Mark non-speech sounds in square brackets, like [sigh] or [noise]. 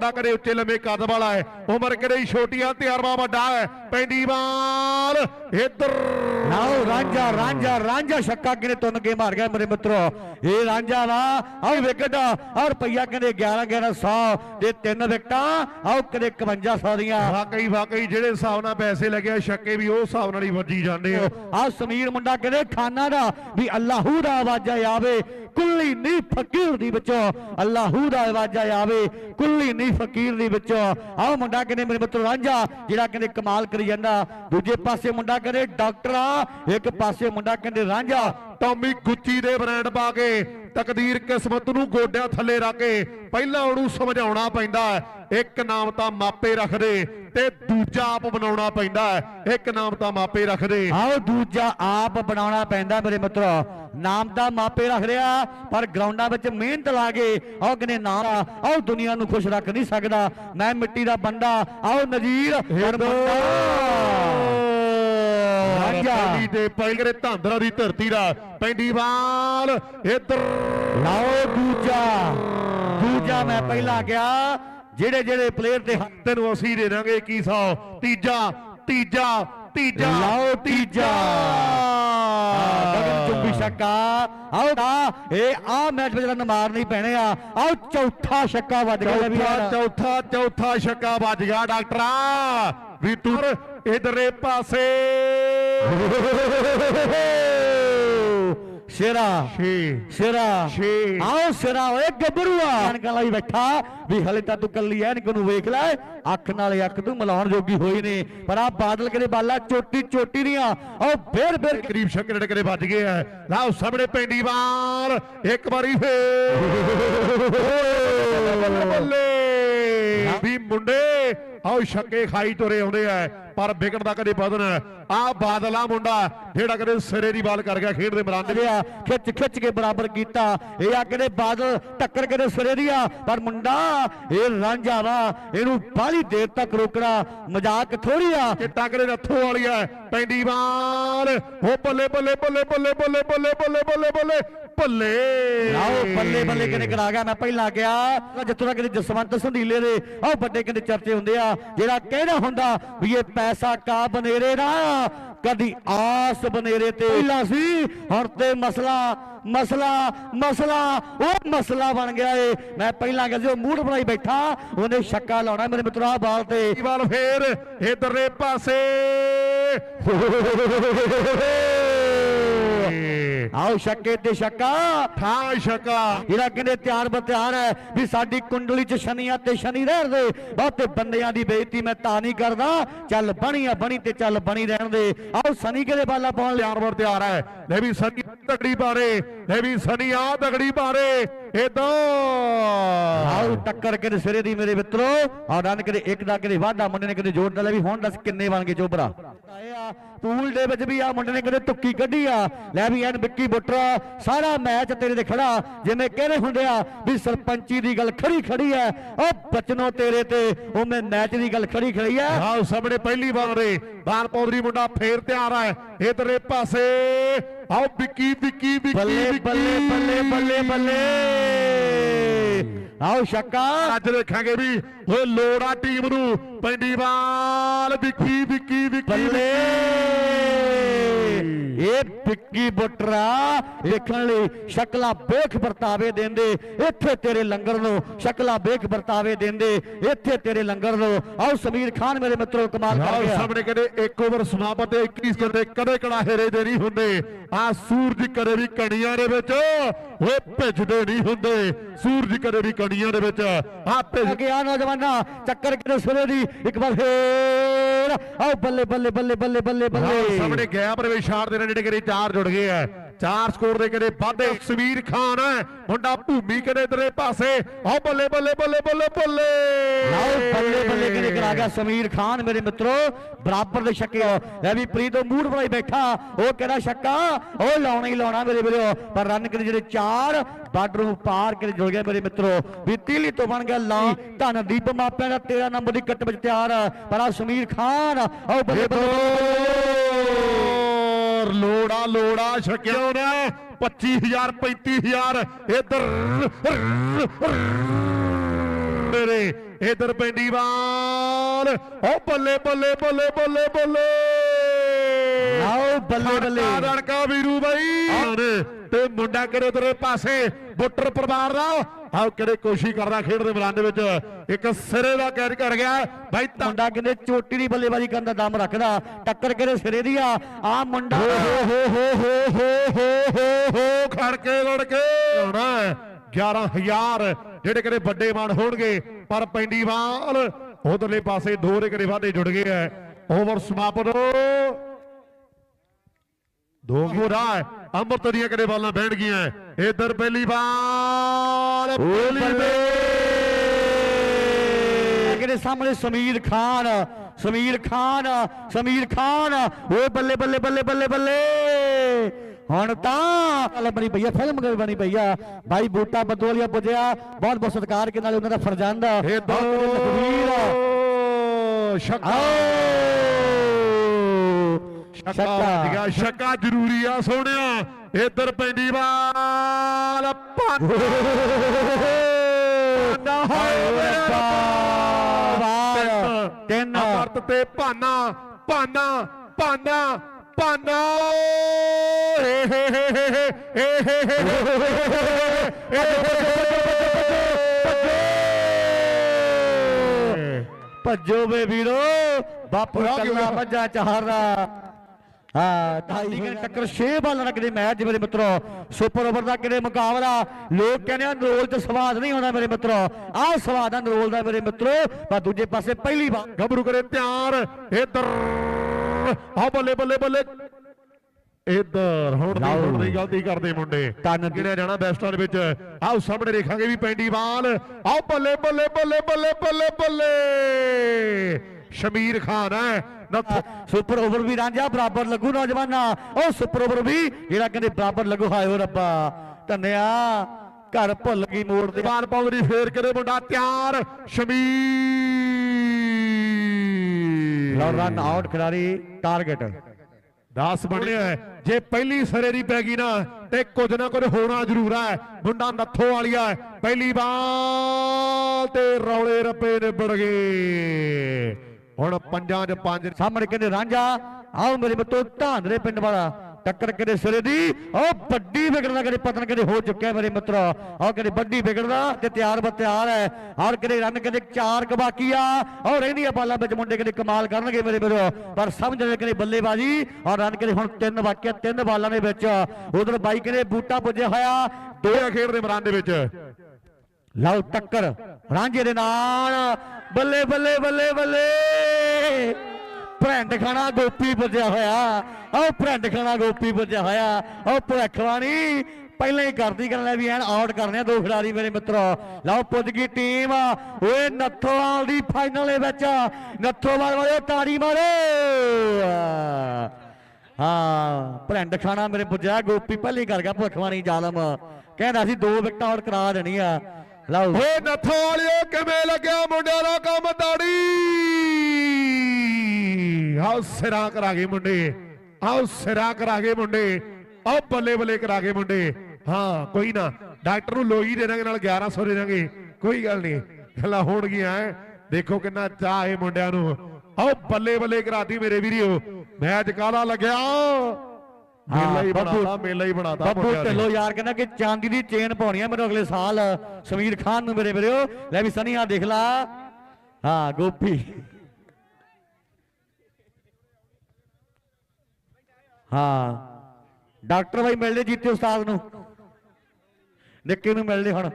ਦਾ ਕਰੇ ਉੱਚੇ ਲੰਮੇ ਕੱਦ ਵਾਲਾ ਹੈ। ਉਮਰ ਕਰੇ ਛੋਟੀਆਂ ਤਜਰਬਾ ਵੱਡਾ ਹੈ। ਪੈਂਦੀ ਬਾਲ ਇੱਧਰ। ਲਓ ਰਾਂਝਾ ਰਾਂਝਾ ਰਾਂਝਾ ਛੱਕਾ ਕਿਨੇ ਤੁੰਨ ਕੇ ਮਾਰ ਗਿਆ ਮੇਰੇ ਮਿੱਤਰੋ। ਇਹ ਰਾਂਝਾ ਵਾ ਆਹ ਵਿਕਟ ਔਰ ਰੁਪਈਆ ਕਹਿੰਦੇ 11 1100 ਤੇ ਤਿੰਨ ਵਿਕਟਾਂ। ਆਹ ਕਦੇ 5100 ਦੀਆਂ। ਵਾਕਈ ਵਾਕਈ ਜਿਹੜੇ ਹਿਸਾਬ ਨਾਲ ਪੈਸੇ ਲੱਗਿਆ ਛੱਕੇ ਵੀ ਉਹ ਹਿਸਾਬ ਨਾਲ ਹੀ ਵੱਜੀ ਜਾਂਦੇ ਆ। ਆ ਸਮੀਰ ਮੁੰਡਾ ਕਹਿੰਦੇ ਖਾਨਾ ਦਾ ਵੀ ਅੱਲਾਹੂ ਦਾ ਆਵਾਜ਼ਾ ਆਵੇ। ਕੁੱਲੀ ਨਹੀਂ ਫਕੀਰ ਦੀ ਵਿੱਚੋਂ ਅੱਲਾਹੂ ਦਾ ਆਵਾਜ਼ਾ ਆਵੇ, ਕੁੱਲੀ ਨੀ ਫਕੀਰ ਦੀ ਵਿੱਚੋਂ। ਆਹ ਮੁੰਡਾ ਕਹਿੰਦੇ ਮੇਰੇ ਮਿੱਤਰ ਰਾਂਝਾ। ਜਿਹੜਾ ਕਹਿੰਦੇ, ਕਮਾਲ ਕਰੀ ਜਾਂਦਾ। ਦੂਜੇ ਪਾਸੇ ਮੁੰਡਾ ਕਹਿੰਦੇ, ਡਾਕਟਰ ਆ। ਇੱਕ ਪਾਸੇ ਮੁੰਡਾ ਕਹਿੰਦੇ, ਰਾਂਝਾ। ਟੌਮੀ ਗੁੱਚੀ ਦੇ ਬ੍ਰਾਂਡ ਪਾ ਕੇ ਤਕਦੀਰ ਕਿਸਮਤ ਨੂੰ ਗੋਡਿਆਂ ਥੱਲੇ ਰੱਖ ਕੇ ਪਹਿਲਾਂ ਉਹਨੂੰ ਸਮਝਾਉਣਾ ਪੈਂਦਾ ਇੱਕ ਨਾਮ ਤਾਂ ਮਾਪੇ ਰੱਖਦੇ ਤੇ ਦੂਜਾ ਆਪ ਬਣਾਉਣਾ ਪੈਂਦਾ ਇੱਕ ਨਾਮ ਤਾਂ ਮਾਪੇ ਰੱਖਦੇ। ਆਓ ਦੂਜਾ ਆਪ ਬਣਾਉਣਾ ਪੈਂਦਾ ਮੇਰੇ ਮਿੱਤਰੋ। ਨਾਮ ਦਾ ਮਾਪੇ ਰੱਖ ਰਿਹਾ ਪਰ ਗਰਾਊਂਡਾਂ ਵਿੱਚ ਮਿਹਨਤ ਲਾ ਕੇ ਆਓ ਕਹਿੰਦੇ ਨਾਮ ਆਓ ਦੁਨੀਆ ਨੂੰ ਖੁਸ਼ ਰੱਖ ਨਹੀਂ ਸਕਦਾ। ਮੈਂ ਮਿੱਟੀ ਦਾ ਬੰਦਾ ਆਓ ਨਜ਼ੀਰ ਰਾਂਝਾ ਪਹਿਲੀ ਤੇ ਪਹਿਲੇ ਧਾਂਦਰਾ ਦੀ ਧਰਤੀ ਦਾ। ਪੈਂਦੀ ਬਾਲ ਇੱਧਰ। ਲਾਓ ਦੂਜਾ। ਦੂਜਾ ਮੈਂ ਪਹਿਲਾਂ ਗਿਆ ਜਿਹੜੇ ਜਿਹੜੇ ਪਲੇਅਰ ਤੇ ਹੱਥ ਤੈਨੂੰ ਅਸੀਂ ਦੇ ਦਾਂਗੇ 2100 ਤੀਜਾ ਤੀਜਾ ਤੀਜਾ। ਲਾਓ ਤੀਜਾ। ਗਗਨ ਚੁੰਬੀ ਛੱਕਾ। ਇਹ ਆ ਮੈਚ ਵਿੱਚ ਰਨ ਮਾਰਨੀ ਪੈਣੇ ਆ। ਆਓ ਚੌਥਾ ਛੱਕਾ ਵੱਜ ਗਿਆ ਵੀ ਚੌਥਾ। ਚੌਥਾ ਚੌਥਾ ਛੱਕਾ ਵੱਜ ਗਿਆ ਡਾਕਟਰਾ। ਵੀ ਤੂੰ ਇਧਰੇ ਪਾਸੇ। [laughs] ਸ਼ੇਰਾ ਛੇ। ਸ਼ੇਰਾ। ਛੇ। ਆਓ ਸ਼ੇਰਾ ਓਏ ਗੱਭਰੂਆ ਕਣਕਾਂ ਲਈ ਬੈਠਾ ਵੀ ਹਲੇ ਤਾਂ ਤੂੰ ਕੱਲੀ ਐ ਨਿਕ ਨੂੰ ਵੇਖ ਲੈ? ਅੱਖ ਨਾਲ ਅੱਖ ਤੂੰ ਮਿਲਾਉਣ ਜੋਗੀ ਹੋਈ ਨੇ। ਪਰ ਆ ਬਾਦਲ ਕਰੇ ਬਾਲਾ ਚੋਟੀ ਚੋਟੀ ਦੀਆਂ। ਆਓ ਫੇਰ ਫੇਰ ਕਰੀਬ ਜਿਹੜੇ ਕਰੇ ਵੱਜ ਗਏ ਆ। ਲਾਓ ਸਾਹਮਣੇ ਪੈਂਦੀ ਬਾਲ ਇੱਕ ਵਾਰੀ ਫੇਰ। [laughs] ਬੱਲੇ ਵੀ ਮੁੰਡੇ ਆਓ ਛੱਕੇ ਖਾਈ ਤੁਰੇ ਆਉਂਦੇ ਆ, ਪਰ ਵਿਕਟ ਦਾ ਕਦੇ ਬਦਨ। ਆ ਬਾਦਲਾ ਮੁੰਡਾ, ਜਿਹੜਾ ਕਦੇ ਸਿਰੇ ਦੀ ਬਾਲ ਕਰ ਗਿਆ ਖੇਡ ਦੇ ਮੈਦਾਨ ਦੇ ਗਿਆ ਖਿੱਚ ਖਿੱਚ ਕੇ ਬਰਾਬਰ ਕੀਤਾ। ਇਹ ਆ ਕਿਤੇ ਬਾਦਲ, ਟੱਕਰ ਕੇ ਸਿਰੇ ਦੀ ਆ, ਪਰ ਮੁੰਡਾ, ਇਹ ਰਾਂਝਾ ਵਾ ਇਹਨੂੰ ਬਾਹਲੀ ਦੇਰ ਤੱਕ ਰੋਕਣਾ, ਮਜ਼ਾਕ ਥੋੜੀ ਆ। ਚਿੱਟਾ ਕਰੇ ਰੱਥੋਂ ਵਾਲੀ ਹੈ ਪੈਂਦੀ ਬਾਲ ਹੋ ਬੱਲੇ ਬੱਲੇ ਬੱਲੇ ਬੱਲੇ ਬੱਲੇ ਬੱਲੇ ਬੱਲੇ ਬੱਲੇ ਬੱਲੇ ਬੱਲੇ ਆਓ ਬੱਲੇ ਬੱਲੇ ਕਿਨੇ ਕਰਾ ਗਿਆ? ਮੈਂ ਪਹਿਲਾਂ ਗਿਆ ਜਿੱਥੋਂ ਤੱਕ ਜਸਵੰਤ ਸੰਧੀਲੇ ਦੇ ਆਹ ਵੱਡੇ ਕਿਤੇ ਚਰਚੇ ਹੁੰਦੇ ਆ ਜਿਹੜਾ ਕਹਿਣਾ ਹੁੰਦਾ ਵੀ ਇਹ ਪੈਸਾ ਕਾ ਬਨੇਰੇ ਦਾ? ਕਦੀ ਆਸ ਬਨੇਰੇ ਤੇ। ਪਹਿਲਾਂ ਸੀ। ਹੁਣ ਤੇ ਮਸਲਾ ਮਸਲਾ ਮਸਲਾ ਉਹ ਮਸਲਾ ਬਣ ਗਿਆ ਏ। ਮੈਂ ਪਹਿਲਾਂ ਗਿਆ ਸੀ ਉਹ ਮੂਡ ਬਣਾਈ ਬੈਠਾ ਉਹਨੇ ਛੱਕਾ ਲਾਉਣਾ ਮੇਰੇ ਮਿੱਤਰਾ ਬਾਲ ਤੇ। ਬਾਲ ਫੇਰ ਇਧਰਲੇ ਪਾਸੇ। ਆਓ ਛੱਕੇ ਤੇ ਛੱਕਾ। ਠਾ ਛਕਾ। ਜਿਹੜਾ ਕਹਿੰਦੇ ਤਿਆਰ ਬਤਿਆਰ ਹੈ ਵੀ ਸਾਡੀ ਕੁੰਡਲੀ 'ਚ ਸ਼ਨੀਆਂ ਤੇ ਸ਼ਨੀ ਰਹਿਣ ਦੇ ਬਹੁਤੇ ਬੰਦਿਆਂ ਦੀ ਬੇਇੱਜ਼ਤੀ ਮੈਂ ਤਾਂ ਨਹੀਂ ਕਰਦਾ। ਚੱਲ ਬਣੀ ਆ ਬਣੀ ਤੇ ਚੱਲ ਬਣੀ ਰਹਿਣ ਦੇ। ਆਓ ਸਨੀ ਕਿਹਦੇ ਬਾਲਾ ਪਾਉਣ ਲਿਆ ਤਿਆਰ ਵਰ ਤਿਆਰ ਹੈ? ਲੈ ਵੀ ਸਨੀ ਤਗੜੀ ਬਾਰੇ ਲੈ ਵੀ ਸਨੀ ਆ ਤਗੜੀ ਬਾਰੇ। ਇਦਾਂ ਆਓ ਟੱਕਰ ਕੇ ਸਿਰੇ ਦੀ ਮੇਰੇ ਮਿੱਤਰੋ? ਆ ਰਨ ਕਦੇ ਇੱਕ ਦਾ ਕਦੇ ਵਾਧਾ ਮੁੰਡੇ ਨੇ ਕਦੇ ਜੋੜ ਡਾਲਿਆ ਵੀ ਹੁਣ ਦੱਸ ਕਿੰਨੇ ਬਣ ਗਏ ਚੋਬਰਾ। ਆ ਪੂਲ ਦੇ ਵਿੱਚ ਵੀ ਆ ਮੁੰਡੇ ਨੇ ਕਦੇ ਤੁੱਕੀ ਕੱਢੀ ਆ। ਲੈ ਵੀ ਐਨ ਵਿੱਕੀ ਬੁੱਟਰਾ ਸਾਰਾ ਮੈਚ ਤੇਰੇ ਤੇ ਖੜਾ। ਜਿਵੇਂ ਕਹਿੰਦੇ ਹੁੰਦੇ ਆ ਵੀ ਸਰਪੰਚੀ ਦੀ ਗੱਲ ਖੜੀ ਖੜੀ ਐ। ਉਹ ਬਚਨੋ ਤੇਰੇ ਤੇ ਉਹ ਮੈਂ ਮੈਚ ਦੀ ਗੱਲ ਖੜੀ ਖੜੀ ਐ। ਆਓ ਸਾਹਮਣੇ ਪਹਿਲੀ ਬਾਲ ਰੇ ਬਾਲ ਪੌਦਰੀ ਮੁੰਡਾ ਫੇਰ ਤਿਆਰ ਹੈ ਇਧਰਲੇ ਪਾਸੇ ਆਓ ਵਿੱਕੀ ਵਿੱਕੀ ਵਿੱਕੀ ਬੱਲੇ। ਬੱਲੇ ਬੱਲੇ ਬੱਲੇ ਬੱਲੇ ਆਓ ਛੱਕਾ ਅੱਜ ਦੇਖਾਂਗੇ ਵੀ ਓਏ ਲੋੜਾ ਟੀਮ ਨੂੰ ਪੈਂਦੀ ਬਾਲ ਵਿੱਕੀ ਵਿੱਕੀ ਵਿੱਕੀ ਇਹ ਵਿੱਕੀ ਬੁੱਟਰਾ ਦੇਖਣ ਲਈ ਸ਼ਕਲਾਂ ਵੇਖ ਵਰਤਾਵੇ ਦਿੰਦੇ। ਇੱਥੇ ਤੇਰੇ ਲੰਗਰ ਨੂੰ ਸ਼ਕਲਾਂ ਵੇਖ ਵਰਤਾਵੇ ਦਿੰਦੇ। ਇੱਥੇ ਤੇਰੇ ਲੰਗਰ ਨੂੰ। ਆਓ ਸਮੀਰ ਖਾਨ ਮੇਰੇ ਮਿੱਤਰੋ ਕਮਾਲ ਕਰ ਗਿਆ। ਸਾਹਮਣੇ ਕਹਿੰਦੇ ਇੱਕ ਓਵਰ ਸਮਾਪਤ ਤੇ 21 ਕਰਦੇ ਕਦੇ ਕੜਾਹੇ ਦੇ ਨਹੀਂ ਹੁੰਦੇ। ਆ ਸੂਰਜ ਕਦੇ ਵੀ ਕਣੀਆਂ ਦੇ ਵਿੱਚ ਓਏ ਭਿੱਜਦੇ ਨਹੀਂ ਹੁੰਦੇ। ਸੂਰਜ ਕਦੇ ਵੀ ਕਣੀਆਂ ਦੇ ਵਿੱਚ ਆ ਭਿੱਜ ਗਿਆ ਨੌਜਵਾਨਾਂ ਚੱਕਰ ਕਿਤੇ ਸੁਰੇ ਦੀ, ਇੱਕ ਵਾਰ ਫੇਰ। ਆਓ ਬੱਲੇ ਬੱਲੇ ਬੱਲੇ ਬੱਲੇ ਬੱਲੇ ਆਓ ਬੱਲੇ ਸਾਹਮਣੇ ਗਿਆ, ਪ੍ਰਵੇਸ਼ ਸ਼ਾਟ ਦੇ ਨਾਲ ਜਿਹੜੇ ਚਾਰ ਜੁੜ ਗਏ ਆ ਚਾਰ ਸਕੋਰ ਦੇ ਕਰੇ ਵਾਧੇ? ਸਮੀਰ ਖਾਨ ਹੈ। ਮੁੰਡਾ ਭੂਮੀ ਕਦੇ ਇਧਰੇ ਪਾਸੇ? ਆਓ ਬੱਲੇ ਬੱਲੇ ਬੱਲੇ ਬੱਲੇ ਬੱਲੇ। ਆਓ ਬੱਲੇ ਬੱਲੇ ਕਿਨੇ ਕਰਾ ਗਿਆ ਸਮੀਰ ਖਾਨ ਮੇਰੇ ਮਿੱਤਰੋ। ਬਰਾਬਰ ਦੇ ਛੱਕੇ ਇਹ ਵੀ ਪ੍ਰੀਤ ਉਹ ਮੂਡ ਬਣਾਈ ਬੈਠਾ। ਉਹ ਕਿਹੜਾ ਛੱਕਾ? ਉਹ ਲਾਉਣਾ ਹੀ ਲਾਉਣਾ ਮੇਰੇ ਵੀਰੋ। ਪਰ ਰਨ ਕਰੇ ਜਿਹੜੇ ਚਾਰ ਬਾਰਡਰ ਨੂੰ ਪਾਰ ਕੇ ਜੁੜ ਗਏ ਮੇਰੇ ਮਿੱਤਰੋ। ਵੀ ਤੀਲੀ ਤੋਂ ਬਣ ਗਿਆ ਲਾ। ਧਨਦੀਪ ਮਾਪਿਆਂ ਦਾ 13 ਨੰਬਰ ਦੀ ਕੱਟ ਵਿੱਚ ਤਿਆਰ। ਪਰ ਆ ਸਮੀਰ ਖਾਨ। ਆਓ ਬੱਲੇ ਬੱਲੇ। ਹੋਰ ਲੋੜਾ ਲੋੜਾ ਛਕਿਆ ਉਹਨੇ। 25000 35000 ਇਧਰ। ਮੇਰੇ ਇਧਰ ਪੈਂਦੀ ਬਾਲ ਓ ਬੱਲੇ ਬੱਲੇ ਬੱਲੇ ਬੱਲੇ ਬੱਲੇ। ਆਓ ਬੱਲੇ ਬੱਲੇ। ਰਣਕਾ ਵੀਰੂ ਬਾਈ। ਤੇ ਮੁੰਡਾ ਕਿਹੜੇ ਤੇਰੇ ਪਾਸੇ? ਬੁੱਟਰ ਪਰਿਵਾਰ ਦਾ। ਆਹ ਕਿਹੜੇ ਕੋਸ਼ਿਸ਼ ਕਰਦਾ ਖੇਡ ਦੇ ਮੈਦਾਨ ਦੇ ਵਿੱਚ। ਇੱਕ ਸਿਰੇ ਦਾ ਕੈਚ ਕਰ ਗਿਆ। ਬਾਈ ਮੁੰਡਾ ਕਹਿੰਦੇ ਚੋਟੀ ਦੀ ਬੱਲੇਬਾਜ਼ੀ ਕਰਨ ਦਾ ਦਮ ਰੱਖਦਾ। ਟੱਕਰ ਕਿਹੜੇ ਸਿਰੇ ਦੀ ਆ? ਆ ਮੁੰਡਾ ਹੋ ਹੋ ਹੋ ਹੋ ਹੋ ਹੋ ਹੋ ਹੋ ਹੋ ਖੜ ਕੇ ਲੜ ਕੇ ਹੋਣਾ 11000 ਜਿਹੜੇ ਕਿਹੜੇ ਵੱਡੇ ਮਾਨ ਹੋਣਗੇ ਪਰ ਪੈਂਦੀ ਬਾਲ ਉਧਰਲੇ ਪਾਸੇ ਦੋ ਰੇ ਕਿਹੜੇ ਵਾਧੇ ਜੁੜ ਗਏ ਐ ਓਵਰ ਸਮਾਪਤ। ਦੋ ਗੋਰਾ ਅੰਮ੍ਰਿਤ ਦੀਆਂ ਕਿਹੜੇ ਬਾਲਾਂ ਬੈਠ ਗਈਆਂ ਇਧਰ ਪਹਿਲੀ ਬਾਲ ਪਹਿਲੀ ਕਿਹੜੇ ਸਾਹਮਣੇ ਸਮੀਰ ਖਾਨ ਸਮੀਰ ਖਾਨ ਸਮੀਰ ਖਾਨ। ਓਏ ਬੱਲੇ ਬੱਲੇ ਬੱਲੇ ਬੱਲੇ ਬੱਲੇ। ਹੁਣ ਤਾਂ ਗੱਲ ਬਣੀ ਪਈ ਆ ਫਿਲਮ ਗੱਲ ਬਣੀ ਪਈ ਆ। ਭਾਈ ਬੂਟਾ ਬਦੋਲੀਆ ਪੁੱਜਿਆ। ਬਹੁਤ ਬਹੁਤ ਸਤਿਕਾਰ ਕੇ ਨਾਲ ਉਹਨਾਂ ਦਾ ਫਰਜ਼ੰਦ ਇਹ ਦੋ ਆਓ ਸ਼ੱਕਾ। ਜਿਗਾ ਸ਼ੱਕਾ। ਜ਼ਰੂਰੀ ਆ ਸੋਹਣਿਆ। ਇਧਰ ਪੈਂਦੀ ਬਾਲ ਹੋਏ ਮੇਰਾ ਤਿੰਨ। ਅਮਰਤ ਤੇ ਹੇ ਹੇ ਹੇ ਹੇ ਹੇ ਹੇ ਭੱਜੋ ਵੇ ਵੀਰੋ ਬਾਪੂ ਕੱਲਾ? ਭੱਜਾ ਚਾਹਰਾ ਹਾਂ ਢਾਈ ਘੰਟੇ ਟੱਕਰ 6 ਬਾਲ ਰੱਖਦੇ ਮੈਚ ਮੇਰੇ ਮਿੱਤਰੋ। ਸੁਪਰ ਓਵਰ ਦਾ ਕਿਹੜੇ ਮੁਕਾਬਲਾ? ਲੋਕ ਕਹਿੰਦੇ ਆ ਨਰੋਲ ਚ ਸਵਾਦ ਨਹੀਂ ਆਉਂਦਾ ਮੇਰੇ ਮਿੱਤਰੋ। ਆਹ ਸਵਾਦ ਆ ਨਰੋਲ ਦਾ ਮੇਰੇ ਮਿੱਤਰੋ। ਪਰ ਦੂਜੇ ਪਾਸੇ ਪਹਿਲੀ ਵਾਰ ਗੱਭਰੂ ਕਰੇ ਤਿਆਰ। ਇਧਰ। ਆ ਬੱਲੇ ਬੱਲੇ ਬੱਲੇ। ਇਧਰ। ਹੁਣ ਦੀ। ਹੁਣ ਦੀ ਗਲਤੀ ਕਰਦੇ ਮੁੰਡੇ। ਕੰਨ ਦੀ- ਕਿਹੜਾ ਜਾਣਾ ਬੈਸਟਾਂ ਦੇ ਵਿੱਚ? ਆਓ ਸਾਹਮਣੇ ਦੇਖਾਂਗੇ ਵੀ ਪੈਂਦੀ ਬਾਲ ਆਓ ਬੱਲੇ ਬੱਲੇ ਬੱਲੇ ਬੱਲੇ ਬੱਲੇ ਬੱਲੇ। ਸ਼ਮੀਰ ਖਾਨ ਹੈ। ਸੁਪਰ ਓਵਰ ਵੀ ਰਾਂਝਾ ਬਰਾਬਰ ਲੱਗੂ ਨੌਜਵਾਨਾ। ਉਹ ਸੁਪਰ ਓਵਰ ਵੀ ਜਿਹੜਾ ਕਹਿੰਦੇ ਬਰਾਬਰ ਲੱਗੂ ਹਾਏ ਓ ਰੱਬਾ। ਧੰਨਿਆ ਘਰ ਭੁੱਲ ਗਈ ਮੋੜ ਤੇ। ਬਾਲ ਪਾਉਂਦੀ ਫੇਰ ਕਰੇ ਮੁੰਡਾ ਤਿਆਰ ਸ਼ਮੀਰ। ਲਓ ਰਨ ਆਊਟ ਖਿਡਾਰੀ ਟਾਰਗੇਟ 10 ਬਣਿਆ ਹੈ। ਜੇ ਪਹਿਲੀ ਸਰੇ ਦੀ ਪੈ ਗਈ ਨਾ ਤੇ ਕੁਝ ਨਾ ਕੁਝ ਹੋਣਾ ਜ਼ਰੂਰ ਹੈ। ਮੁੰਡਾ ਨੱਥੋ ਵਾਲੀਆ। ਪਹਿਲੀ ਬਾਲ ਤੇ ਰੌਲੇ ਰੱਪੇ ਨਿਬੜ ਗਏ। ਹੁਣ ਪੰਜਾਂ 'ਚ ਪੰਜ ਸਾਹਮਣੇ ਕਹਿੰਦੇ ਰਾਂਝਾ, ਆਓ ਮੇਰੇ ਬੱਤੋ ਧਾਂਦਰੇ ਪਿੰਡ ਵਾਲਾ। ਟੱਕਰ ਕਿਹਦੇ ਸਿਰੇ ਦੀ ਉਹ ਵੱਡੀ ਵਿਗੜਦਾ ਕਿਹਦੇ, ਪਤਨ ਕਿਹਦੇ ਹੋ ਚੁੱਕਿਆ ਮੇਰੇ ਮਿੱਤਰੋ। ਆਹ ਕਿਹਦੇ ਵੱਡੀ ਵਿਗੜਦਾ ਤੇ ਤਿਆਰ ਬਤਿਆਰ ਹੈ। ਔਰ ਕਿਹਦੇ ਰਨ ਕਿਹਦੇ ਚਾਰ ਕਬਾਕੀ ਬਾਕੀ ਆ ਔਰ ਰਹਿੰਦੀਆਂ ਬਾਲਾਂ ਵਿੱਚ ਮੁੰਡੇ ਕਦੇ ਕਮਾਲ ਕਰਨਗੇ ਮੇਰੇ ਵੀਰੋ ਪਰ ਸਮਝਦੇ ਕਿਹਦੇ ਬੱਲੇਬਾਜ਼ੀ ਔਰ ਰਨ ਕਿਹਦੇ ਹੁਣ ਤਿੰਨ ਬਾਕੀ ਆ ਤਿੰਨ ਬਾਲਾਂ ਦੇ ਵਿੱਚ। ਉਧਰ ਬਾਈ ਕਿਹਦੇ ਬੂਟਾ ਪੁੱਜਿਆ ਹੋਇਆ। ਦੋ ਖੇਡ ਦੇ ਮੈਦਾਨ ਦੇ ਵਿੱਚ। ਲਓ ਟੱਕਰ, ਰਾਂਝੇ ਦੇ ਨਾਲ। ਬੱਲੇ ਬੱਲੇ ਬੱਲੇ ਬੱਲੇ। ਭਰੰਡ ਖਾਣਾ ਗੋਪੀ ਪੁੱਜਿਆ ਹੋਇਆ। ਉਹ ਭਰੰਡ ਖਾਣਾ ਗੋਪੀ ਪੁੱਜਿਆ ਹੋਇਆ। ਉਹ ਭਵਖਵਾਣੀ ਪਹਿਲਾਂ ਹੀ ਕਰਦੀ ਗੱਲ ਲੈ ਵੀ ਐਨ ਆਊਟ ਕਰਨੇ ਆ ਦੋ ਖਿਡਾਰੀ ਮੇਰੇ ਮਿੱਤਰੋ। ਲਓ ਪੁੱਜ ਗਈ ਟੀਮ। ਓਏ ਨੱਥੋਵਾਲ ਦੀ ਫਾਈਨਲ ਦੇ ਵਿੱਚ। ਨੱਥੋਵਾਲ ਵਾਲੇ ਤਾੜੀ ਮਾਰੋ। ਹਾਂ, ਭਰੰਡ ਖਾਣਾ ਮੇਰੇ ਪੁੱਜਿਆ। ਗੋਪੀ ਪਹਿਲੀ ਕਰ ਗਿਆ ਭਵਖਵਾਣੀ ਜ਼ਾਲਮ। ਕਹਿੰਦਾ ਸੀ ਦੋ ਵਿਕਟਾਂ ਆਊਟ ਕਰਾ ਦੇਣੀ ਆ। ਲਓ। ਓਏ ਨੱਥੋ ਵਾਲਿਓ ਕਿਵੇਂ ਲੱਗਿਆ ਮੁੰਡਿਆਂ ਦਾ ਕੰਮ ਦਾੜੀ ਆਓ ਸਿਰਾਂ ਕਰਾ ਗਏ ਮੁੰਡੇ। ਆਓ ਸਿਰਾਂ ਕਰਾ ਗਏ ਮੁੰਡੇ। ਆਓ ਬੱਲੇ ਬੱਲੇ ਕਰਾ ਗਏ ਮੁੰਡੇ। ਹਾਂ, ਕੋਈ ਨਾ, ਡਾਕਟਰ ਨੂੰ ਲੋਈ ਦੇ ਦਾਂਗੇ, ਨਾਲ 1100 ਦੇ ਦਾਂਗੇ। ਕੋਈ ਗੱਲ ਨਹੀਂ। ਗੱਲਾਂ ਹੋਣਗੀਆਂ ਦੇਖੋ ਕਿੰਨਾ ਚਾਹ ਹੈ ਮੁੰਡਿਆਂ ਨੂੰ। ਆਓ ਬੱਲੇ ਬੱਲੇ ਕਰਾਤੀ ਮੇਰੇ ਵੀਰੋ ਮੈਚ ਕਾਲਾ ਲੱਗਿਆ? ਮੇਲਾ ਹੀ ਬਣਾਤਾ ਮੇਲਾ ਹੀ ਬਣਾਤਾ ਬੱਬੂ। ਢਿੱਲੋਂ ਯਾਰ ਕਹਿੰਦਾ ਕਿ ਚਾਂਦੀ ਦੀ ਚੇਨ ਪਾਉਣੀ ਆ ਮੈਨੂੰ ਅਗਲੇ ਸਾਲ ਸਮੀਰ ਖਾਨ ਨੂੰ ਮੇਰੇ ਵੀਰੋ। ਲੈ ਵੀ ਸਨੀ ਆ ਦੇਖ ਲਾ। ਹਾਂ ਗੋਪੀ। ਹਾਂ। ਡਾਕਟਰ ਬਾਈ ਮਿਲਦੇ ਜੀਤੇ ਉਸਤਾਦ ਨੂੰ। ਨਿੱਕੇ ਨੂੰ ਮਿਲਦੇ ਹੁਣ।